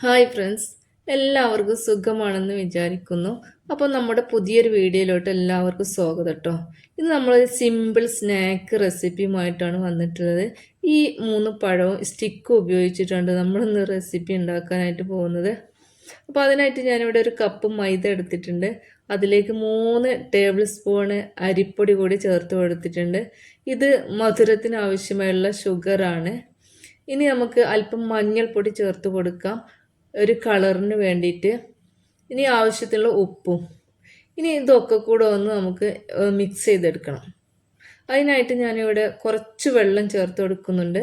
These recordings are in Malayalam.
ഹായ് ഫ്രണ്ട്സ് എല്ലാവർക്കും സുഖമാണെന്ന് വിചാരിക്കുന്നു. അപ്പോൾ നമ്മുടെ പുതിയൊരു വീഡിയോയിലോട്ട് എല്ലാവർക്കും സ്വാഗതം കേട്ടോ. ഇന്ന് നമ്മളൊരു സിമ്പിൾ സ്നാക്ക് റെസിപ്പിയുമായിട്ടാണ് വന്നിട്ടുള്ളത്. ഈ മൂന്ന് പഴവും സ്റ്റിക്കും ഉപയോഗിച്ചിട്ടാണ് നമ്മളിന്ന് റെസിപ്പി ഉണ്ടാക്കാനായിട്ട് പോകുന്നത്. അപ്പോൾ അതിനായിട്ട് ഞാനിവിടെ ഒരു കപ്പ് മൈദ എടുത്തിട്ടുണ്ട്. അതിലേക്ക് മൂന്ന് ടേബിൾ സ്പൂണ് അരിപ്പൊടി കൂടി ചേർത്ത് കൊടുത്തിട്ടുണ്ട്. ഇത് മധുരത്തിന് ആവശ്യമായുള്ള ഷുഗറാണ് ഇനി നമുക്ക് അല്പം മഞ്ഞൾപ്പൊടി ചേർത്ത് കൊടുക്കാം. ഒരു കളറിന് വേണ്ടിയിട്ട്. ഇനി ആവശ്യത്തിനുള്ള ഉപ്പും. ഇനി ഇതൊക്കെ കൂടെ ഒന്ന് നമുക്ക് മിക്സ് ചെയ്തെടുക്കണം. അതിനായിട്ട് ഞാനിവിടെ കുറച്ച് വെള്ളം ചേർത്ത് കൊടുക്കുന്നുണ്ട്.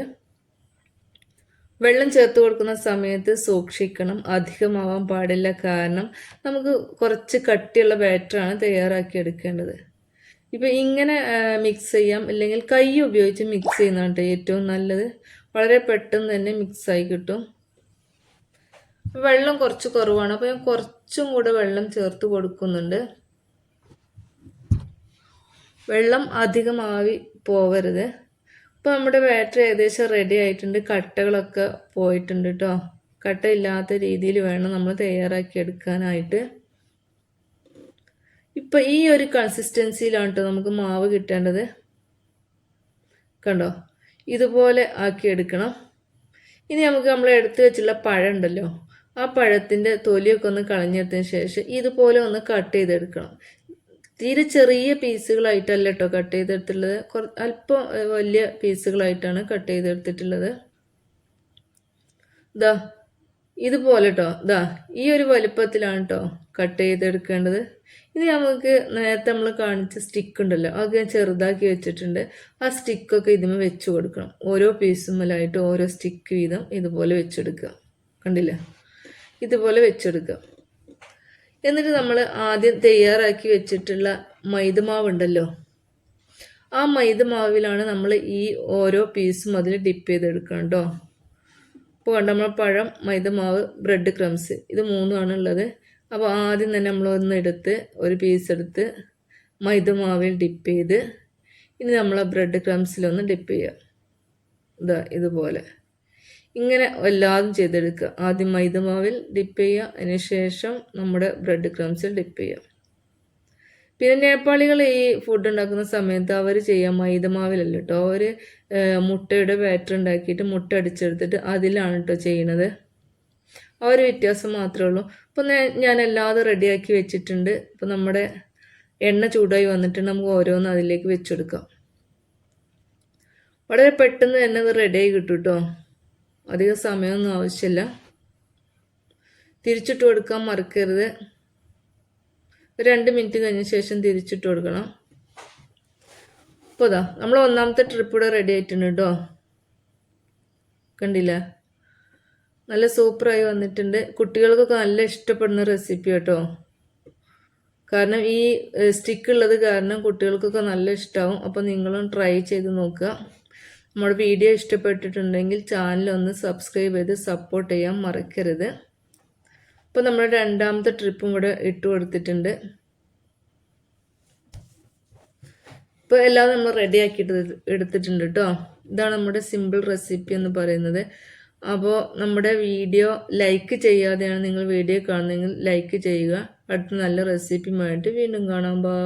വെള്ളം ചേർത്ത് കൊടുക്കുന്ന സമയത്ത് സൂക്ഷിക്കണം. അധികമാവാൻ പാടില്ല കാരണം നമുക്ക് കുറച്ച് കട്ടിയുള്ള ബാറ്ററാണ് തയ്യാറാക്കി എടുക്കേണ്ടത്. ഇപ്പം ഇങ്ങനെ മിക്സ് ചെയ്യാം. അല്ലെങ്കിൽ കൈ ഉപയോഗിച്ച് മിക്സ് ചെയ്യുന്നതാണ് ഏറ്റവും നല്ലത്. വളരെ പെട്ടെന്ന് തന്നെ മിക്സായി കിട്ടും. വെള്ളം കുറച്ച് കുറവാണ്. അപ്പോൾ ഞാൻ കുറച്ചും കൂടെ വെള്ളം ചേർത്ത് കൊടുക്കുന്നുണ്ട്. വെള്ളം അധികമാവി പോവരുത്. ഇപ്പോൾ നമ്മുടെ ബാറ്ററി ഏകദേശം റെഡി ആയിട്ടുണ്ട്. കട്ടകളൊക്കെ പോയിട്ടുണ്ട് കേട്ടോ കട്ട ഇല്ലാത്ത രീതിയിൽ വേണം നമ്മൾ തയ്യാറാക്കി എടുക്കാനായിട്ട്. ഇപ്പം ഈ ഒരു കൺസിസ്റ്റൻസിയിലാണ് കേട്ടോ നമുക്ക് മാവ് കിട്ടേണ്ടത്. കണ്ടോ? ഇതുപോലെ ആക്കി എടുക്കണം ഇനി നമുക്ക് നമ്മൾ എടുത്തു വെച്ചുള്ള പഴം ഉണ്ടല്ലോ ആ പഴത്തിന്റെ തൊലിയൊക്കെ ഒന്ന് കളഞ്ഞെടുത്തതിന് ശേഷം ഇതുപോലെ ഒന്ന് കട്ട് ചെയ്തെടുക്കണം. തീരെ ചെറിയ പീസുകളായിട്ടല്ല കേട്ടോ കട്ട് ചെയ്തെടുത്തിട്ടുള്ളത്. കുറ അല്പം വലിയ പീസുകളായിട്ടാണ് കട്ട് ചെയ്തെടുത്തിട്ടുള്ളത്. ഇതാ ഇതുപോലെ കേട്ടോ ഇതാ ഈ ഒരു വലുപ്പത്തിലാണ് കേട്ടോ കട്ട് ചെയ്തെടുക്കേണ്ടത്. ഇനി നമുക്ക് നേരത്തെ നമ്മൾ കാണിച്ച സ്റ്റിക്ക് ഉണ്ടല്ലോ അത് ഞാൻ ചെറുതാക്കി വെച്ചിട്ടുണ്ട്. ആ സ്റ്റിക്കൊക്കെ ഇതിന് വെച്ച് കൊടുക്കണം. ഓരോ പീസുമ്മലായിട്ട് ഓരോ സ്റ്റിക്ക് വീതം ഇതുപോലെ വെച്ചെടുക്കുക. കണ്ടില്ലേ? ഇതുപോലെ വെച്ചെടുക്കുക. എന്നിട്ട് നമ്മൾ ആദ്യം തയ്യാറാക്കി വെച്ചിട്ടുള്ള മൈദമാവ് ഉണ്ടല്ലോ ആ മൈദമാവിലാണ് നമ്മൾ ഈ ഓരോ പീസും അതിൽ ഡിപ്പ് ചെയ്തെടുക്കണം കേട്ടോ ഇപ്പോൾ വേണ്ട നമ്മൾ പഴം മൈദമാവ് ബ്രെഡ് ക്രംസ്. ഇത് മൂന്നുമാണ് ഉള്ളത്. അപ്പോൾ ആദ്യം തന്നെ നമ്മളൊന്ന് എടുത്ത് ഒരു പീസ് എടുത്ത് മൈദമാവിൽ ഡിപ്പ് ചെയ്ത് ഇനി നമ്മൾ ബ്രെഡ് ക്രംസിലൊന്ന് ഡിപ്പ് ചെയ്യുക ഇതാ ഇതുപോലെ. ഇങ്ങനെ എല്ലാതും ചെയ്തെടുക്കുക. ആദ്യം മൈദമാവിൽ ഡിപ്പ് ചെയ്യുക അതിനുശേഷം നമ്മുടെ ബ്രെഡ് ക്രംസിൽ ഡിപ്പ് ചെയ്യുക പിന്നെ നേപ്പാളികൾ ഈ ഫുഡ് ഉണ്ടാക്കുന്ന സമയത്ത് അവർ ചെയ്യാൻ മൈദമാവിലല്ല കേട്ടോ അവർ മുട്ടയുടെ ബാറ്റർ ഉണ്ടാക്കിയിട്ട് മുട്ട അടിച്ചെടുത്തിട്ട് അതിലാണ് കേട്ടോ ചെയ്യണത്. ആ ഒരു വ്യത്യാസം മാത്രമേ ഉള്ളൂ. അപ്പോൾ ഞാൻ എല്ലാതും റെഡിയാക്കി വെച്ചിട്ടുണ്ട്. ഇപ്പം നമ്മുടെ എണ്ണ ചൂടായി വന്നിട്ടുണ്ട് നമുക്ക് ഓരോന്ന് അതിലേക്ക് വെച്ചെടുക്കാം. വളരെ പെട്ടെന്ന് തന്നെ അത് റെഡിയായി കിട്ടും കേട്ടോ അധികം സമയമൊന്നും ആവശ്യമില്ല. തിരിച്ചിട്ട് കൊടുക്കാൻ മറക്കരുത്. രണ്ട് മിനിറ്റ് കഴിഞ്ഞ ശേഷം തിരിച്ചിട്ട് കൊടുക്കണം. അപ്പോൾ ഇതാ നമ്മൾ ഒന്നാമത്തെ ട്രിപ്പ് ഇവിടെ റെഡി ആയിട്ടുണ്ട് കേട്ടോ കണ്ടില്ല? നല്ല സൂപ്പറായി വന്നിട്ടുണ്ട്. കുട്ടികൾക്കൊക്കെ നല്ല ഇഷ്ടപ്പെടുന്ന റെസിപ്പി കേട്ടോ കാരണം ഈ സ്റ്റിക്ക് ഉള്ളത് കാരണം കുട്ടികൾക്കൊക്കെ നല്ല ഇഷ്ടമാവും അപ്പോൾ നിങ്ങളും ട്രൈ ചെയ്ത് നോക്കുക. നമ്മുടെ വീഡിയോ ഇഷ്ടപ്പെട്ടിട്ടുണ്ടെങ്കിൽ ചാനൽ ഒന്ന് സബ്സ്ക്രൈബ് ചെയ്ത് സപ്പോർട്ട് ചെയ്യാൻ മറക്കരുത്. ഇപ്പോൾ നമ്മൾ രണ്ടാമത്തെ ട്രിപ്പും കൂടെ ഇട്ട് കൊടുത്തിട്ടുണ്ട്. ഇപ്പോൾ എല്ലാം നമ്മൾ റെഡി ആക്കിയിട്ട് എടുത്തിട്ടുണ്ട് കേട്ടോ ഇതാണ് നമ്മുടെ സിമ്പിൾ റെസിപ്പി എന്ന് പറയുന്നത്. അപ്പോൾ നമ്മുടെ വീഡിയോ ലൈക്ക് ചെയ്യാതെയാണ് നിങ്ങൾ വീഡിയോ കാണുന്നതെങ്കിൽ ലൈക്ക് ചെയ്യുക. അടുത്ത നല്ല റെസിപ്പിയുമായിട്ട് വീണ്ടും കാണാം. ബൈ